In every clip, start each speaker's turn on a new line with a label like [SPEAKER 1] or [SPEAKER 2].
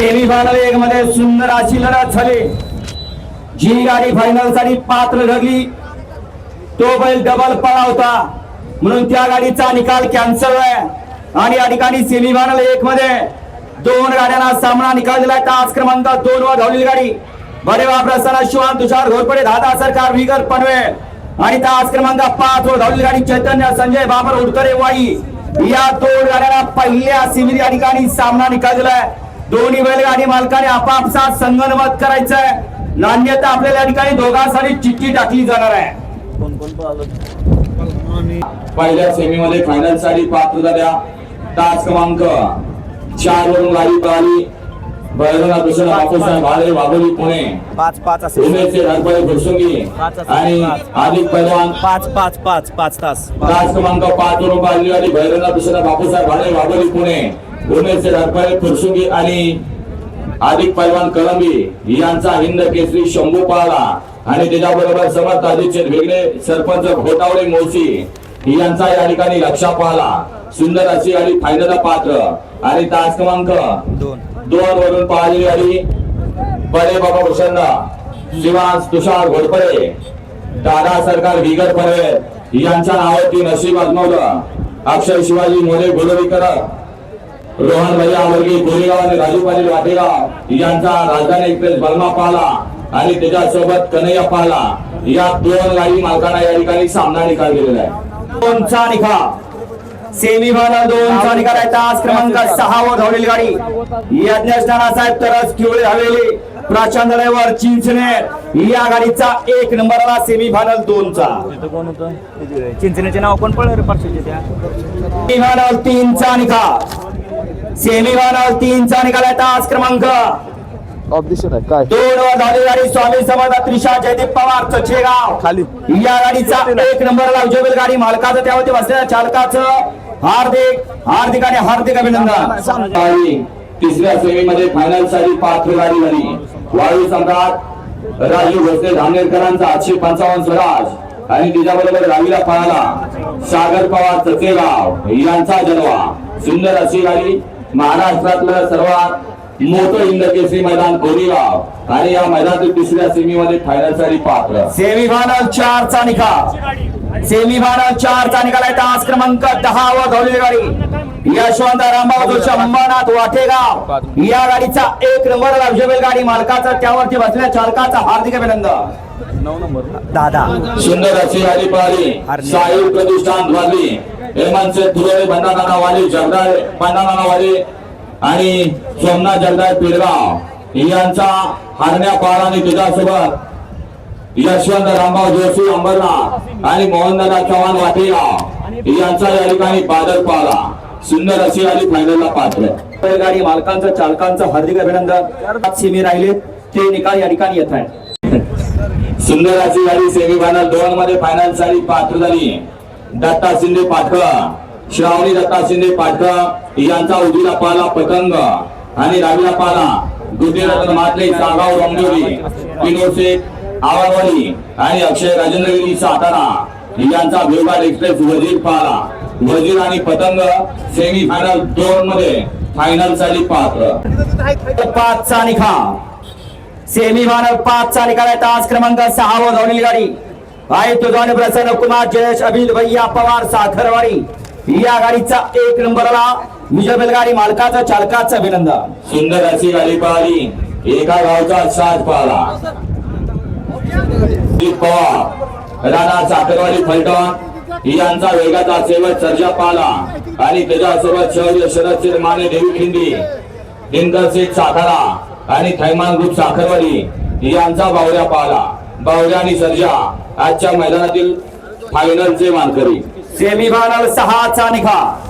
[SPEAKER 1] Semi final एक मध्ये सुंदर अशी लढत झाली. जी गाडी फायनलसाठी पात्र ठरली. तो बैल डबल पळा होता. म्हणून त्या गाडीचा निकाल कॅन्सल आहे आणि या ठिकाणी सेमी फायनल एक मध्ये दोन गाड्यांना सामना निकाल दिलाय. तास क्रमांक दोन वर धावलेली गाडी. बडेवा प्रसन्न शिवान तुषार घोरपडे दादा सरकार विगर पनवे. आणि तास क्रमांक पाच वर धावलेली गाडी चैतन्य संजय बाबर उडतरे वाई. या दोन गाड्यांना पहिल्या सिमिरी या ठिकाणी सामना निकाल दिलाय. दोन्ही बैलगाडी मालकाने आपापसात संगनमत करायचंय. नाण्यता आपल्याला ठिकाणी दोघांसाठी चिठ्ठी टाकली जाणार आहे.
[SPEAKER 2] पहिल्या सेमीमध्ये फायनलसाठी पात्र झाल्या तास क्रमांक चार वरून गाडी पळाली बळगणा दुसरा बापूसाहेब भाले वाघोली पुणे.
[SPEAKER 3] पाच पाच
[SPEAKER 2] उमेशचे फुरसुंगी आणि आदिक पैलवान
[SPEAKER 3] पाच पाच पाच पाच तास.
[SPEAKER 2] तास क्रमांक पाच वरून पळाली गाडी भैरवनाथ दुसरा बापूसाहेब भाले वाघोली पुणे. उमेशचे धरपडे फुरसुंगी आणि आदिक पैलवान कळंबी यांचा हिंद केसरी शंभू पळाला. आणि त्याच्याबरोबर समर्थ आदित्य वेगळे सरपंच घोटावळे मोशी यांचा या ठिकाणी लक्षा पाहला. सुंदर अशी आणि फायनल पात्र. आणि तास क्रमांक
[SPEAKER 3] दोन
[SPEAKER 2] वरून पाहिली आणि बडे बाबा प्रसन्न शिवास तुषार घोडपडे दादा सरकार विगर पनवेल यांच्या नावावरती नशीब आजमावलं. अक्षय शिवाजी मोरे गोलवीकर रोहन भैया वर्गी गोरेगाव आणि राजू पाटील वाटेगाव यांचा राजधानी एक्सप्रेस बलमा पाहला आणि त्याच्यासोबत कन्हैया पाहला या दोन गाडी मालकांना या ठिकाणी सामना निकाल दिलेला आहे.
[SPEAKER 1] दोनचा निकाल. सेमी फायनल दोनचा निकाल आहे. तास क्रमांक सहा वर धावलेली गाडी. यज्ञस्नाना साहेब तरच किवळे धावलेली प्रचंड ड्रायव्हर चिंचणे. या गाडीचा एक नंबर आला सेमी फायनल दोनचा.
[SPEAKER 3] चिंचण्याचे नाव कोण पडलं रे
[SPEAKER 1] फायनल तीनचा निकाल. सेमी फायनल तीनचा निकाल आहे तास क्रमांक.
[SPEAKER 4] ऑब्जेक्शन आहे काय?
[SPEAKER 1] दोन वर गाडी स्वामी समर्थ त्रिशा जयदीप पवार चचेगाव.
[SPEAKER 4] खाली.
[SPEAKER 1] या गाडीचा एक नंबरला उजवेल गाडी मालकाचं त्यावरती बसलेल्या चालकाचं हार्दिक हार्दिक आणि हार्दिक अभिनंदन.
[SPEAKER 2] आणि तिसऱ्या सेमीमध्ये फायनलसाठी पात्र गाडी झाली. वायू सम्राट राजू भोसले धानेरकरांचा आठशे पंचावन्न स्वराज. आणि तिच्याबरोबर रावीला पळाला सागर पवार चचेगाव. यांचा जन्मा सुंदर अशी गाडी महाराष्ट्रातलं सर्वात मोठं हिंद केसरी मैदान कोरेगाव. आणि या मैदानातील तिसऱ्या सेमीमध्ये फायनलसाठी पात्र.
[SPEAKER 1] सेमी फायनल चारचा निकाल. सेमी फायनल चारचा निकाल आहे. तास क्रमांक दहा वर धावलेली गाडी. यशवंत रामभाऊ जोशी अंबरनाथ वाटेगाव या गाडीचा एक नंबरला उजवेल गाडी मालकाचं त्यावरती बसलेल्या चालकाचं हार्दिक अभिनंदन.
[SPEAKER 3] नऊ नंबर. दादा.
[SPEAKER 2] सुंदर अशी गाडी पळाली साई प्रतिष्ठान द्वारली हेमंतचे धुळे भंडारा वाले जगदाळे भंडारा वाले आणि सोमनाथ जगदाळे पिळगाव यांचा हरण्या पाळ आणि तुझ्यासोबत यशवंत रामभाऊ जोशी अंबरनाथ आणि मोहनदादा चव्हाण वाटेगाव यांचा या ठिकाणी बादल पाला सुंदर अशी गाडी फायनलला पात्र
[SPEAKER 1] बैलगाडी मालकांचं चालकांचं हार्दिक अभिनंदन. सेमी राहिले ते निकाल या ठिकाणी येत आहे
[SPEAKER 2] सुंदर अशी गाडी सेमीफायनल दोन मध्ये फायनलसाठी पात्र झाली. दत्ता शिंदे पाटकर श्रावणी दत्ता शिंदे पाटकर यांचा उजवीला पाला पतंग आणि रावीला पाला गुजरात मात्रे सागाव रमदेवली विनोद शेख आवडवाडी आणि अक्षय राजेंद्रगिरी सातारा. यांचा भिवघाट एक्सप्रेस वजीर पाला. वजीर आणि पतंग सेमी फायनल दोन मध्ये फायनलसाठी पात्र.
[SPEAKER 1] पाचचा निकाल. सेमी फायनल पाचचा निकाल आहे. तास क्रमांक सहा वर धावलेली गाडी. आयुक्त तुझाने प्रसन्न कुमार जयेश अभिल भैया पवार साखरवाडी या गाडीचा एक नंबरला विजय बैलगाडी मालकाचं चालकाचं अभिनंदन.
[SPEAKER 2] सुंदर अशी गाडी पाहिली एका गावचा साथ पाहला. पवार राणा साखरवाडी फलटण. यांचा वेगाचा सेवक सर्जा पाला आणि त्याच्यासोबत शौर्य शरद माने देवी खिंडी दिनकर शेठ सातारा आणि थैमान ग्रुप साखरवाडी यांचा बावऱ्या पाला बावऱ्या आणि सर्जा. आजच्या मैदानातील फायनलचे मानकरी.
[SPEAKER 1] सेमी फायनल सहाचा निकाल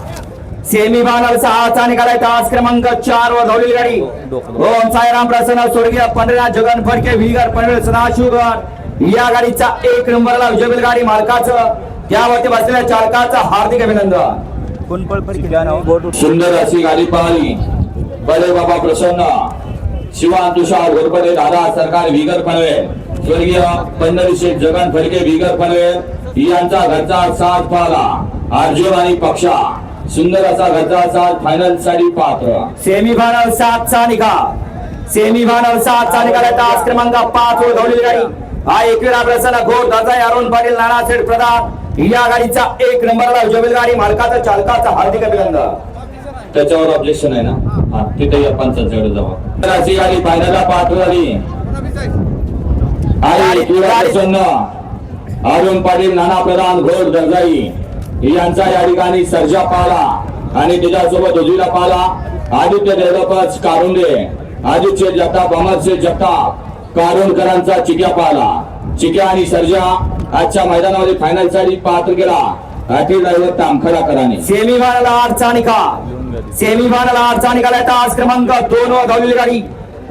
[SPEAKER 1] सेमी फायनल सहाचा निकाल आहे. तास क्रमांक चार वर धावलेली गाडी. ओम साईराम प्रसन्न स्वर्गीय पंढरीनाथ जगन फडके विगर पनवेल सदाशिवगड या गाडीचा एक नंबरला विजय गाडी मालकाचं. त्यावरती बसलेल्या चालकाचं हार्दिक अभिनंदन.
[SPEAKER 2] सुंदर अशी गाडी पळाली बडे बाबा प्रसन्न. शिवान तुषार घोरपडे दादा सरकार विगर पनवेल. स्वर्गीय पंढरी शेठ जगन फडके विगर पनवेल यांचा घरचा साथ पाहला. अर्जुन आणि पक्षा. सुंदर असा घरचा असा फायनलसाठी पात्र.
[SPEAKER 1] सेमी फायनल सातचा निकाल सेमी फायनल सातचा निकाल आहे तास क्रमांक पाच वर धावलेली गाडी. हा एकविरा प्रसन्न घोर दादा अरुण पाटील नाना सेठ प्रधान. या गाडीचा एक नंबरला विजय गाडी मालकाचा चालकाचा हार्दिक अभिनंदन.
[SPEAKER 2] त्याच्यावर ऑब्जेक्शन आहे ना? हा तिथे जाऊ तर अशी गाडी फायनलला पात्र झाली आणि एकविरा प्रसन्न अरुण पाटील नाना प्रधान घोर दर्जाई यांचा या ठिकाणी सर्जा पाहला आणि त्याच्यासोबत उजवीला पाहला आदित्य देवदपच कारुंडे आदित्य जगताप अमरशेठ जगताप कारुंडकरांचा चिक्या पाहला चिक्या आणि सर्जा आजच्या मैदानामध्ये फायनलसाठी पात्र केला. अटील ड्रायव्हर तामखडाकरांनी.
[SPEAKER 1] सेमी फायनल आठचा निकाल. सेमी फायनल आठचा निकाल आहे तास क्रमांक दोन वर धावलेली गाडी.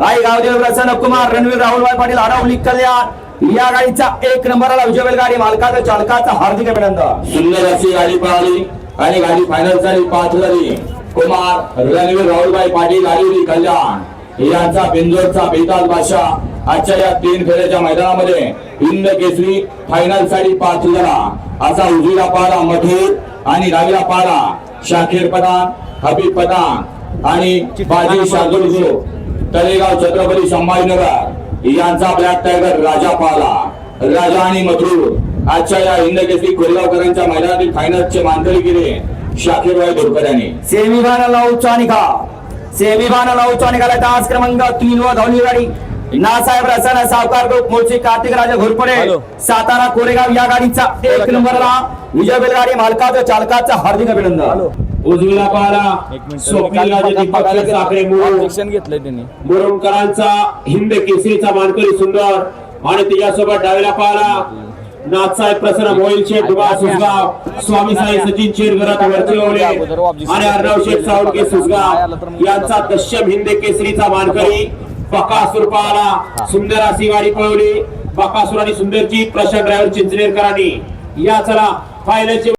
[SPEAKER 1] आई गावदेव प्रसन्न कुमार रणवीर राहुलभाई पाटील आडवली कल्याण. या गाडीचा एक नंबरला विजय गाडी मालकाचा चालकाचा हार्दिक अभिनंदन.
[SPEAKER 2] सुंदर अशी गाडी पळाली आणि गाडी फायनल झाली पाच झाली. कुमार रणवीर राहुलभाई पाटील आलेली कल्याण. यांचा बिंदोरचा बेताल बादशाह आजच्या या तीन फेऱ्याच्या मैदानामध्ये हिंद केसरी फायनलसाठी पाच झाला. असा उजवीला पाला मधुर आणि डावीला पाला शाखेर पठाण हबीब पठाण आणि बाजी शार्दुल तळेगाव छत्रपती संभाजीनगर यांचा ब्लॅक टायगर राजा पाहला राजा आणि मधुर आजच्या या हिंद केसरी कोरेगावकरांच्या मैदानातील फायनलचे मानकरी केले शाकीरबाई धोडकर यांनी.
[SPEAKER 1] सेमी फायनल नऊचा निकाल. सेमी फायनल नऊचा निकाल आहे तास क्रमांक तीन वर धावली गाडी. नासाहेब रसायन सावकार ग्रुप मोर्चे कार्तिक राजा घोरपडे. सातारा कोरेगाव या गाडीचा एक नंबरला विजय गाडी मालकाचा चालकाचा हार्दिक अभिनंदन.
[SPEAKER 5] उजवीला पाहला स्वप्नील दीपक साखरे
[SPEAKER 3] ऑब्जेक्शन घेतलंय त्यांनी.
[SPEAKER 5] मुरुमकरांचा हिंद केसरीचा मानकरी सुंदर आणि त्याच्यासोबत डावीला पाहला नाथसाहेब प्रसन्न मोहिल शेठ दुबा सुसगाव स्वामी साई सचिन शेरगरात वरचे ओले आणि अर्णव शेठ सावडके सुसगाव यांचा दश्यम हिंद केसरीचा मानकरी बकासूर पाहला सुंदर अशी गाडी पळवली. बकासूर आणि सुंदरची प्रशांत ड्रायव्हर चिंचनेरकरांनी या चला फायनलची